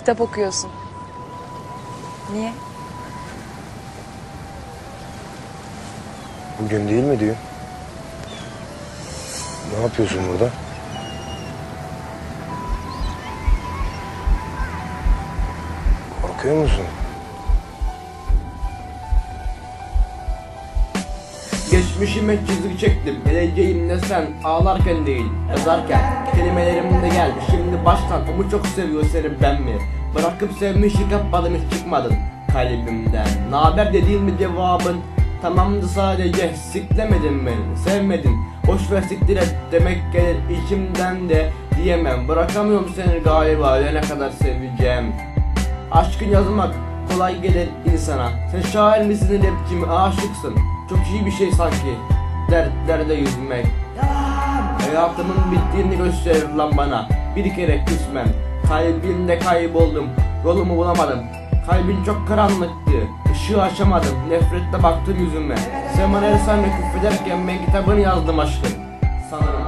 Kitap okuyorsun. Niye? Bugün değil mi düğün? Ne yapıyorsun burada? Korkuyor musun? Geçmişime çizgi çektim. Geleceğimde sen? Ağlarken değil yazarken. Kelimelerim de geldi. Şimdi baştan O mu çok seviyor seni ben mi? Bırakıp sevmişi kapadım hiç çıkmadın kalbimden. Naber dediğin mi cevabın Tamamdı sadece. Siklemedin beni Sevmedin. Boş ver siktir et. Demek gelir içimden de Diyemem. Bırakamıyorum seni galiba ne kadar seveceğim. Aşkın yazmak kolay gelir insana. Sen şair misin rapçi mi aşıksın. Çok iyi bir şey sanki. Dertlerde yüzmek. Hayatımın bittiğini gösterir lan bana. Bir kere küsmem. Kalbimde kayboldum. Yolumu bulamadım. Kalbin çok karanlıktı. Işığı açamadım Nefretle baktın yüzüme. Sen bana her saniye küfrederken Ben kitabını yazdım aşkın Sanırım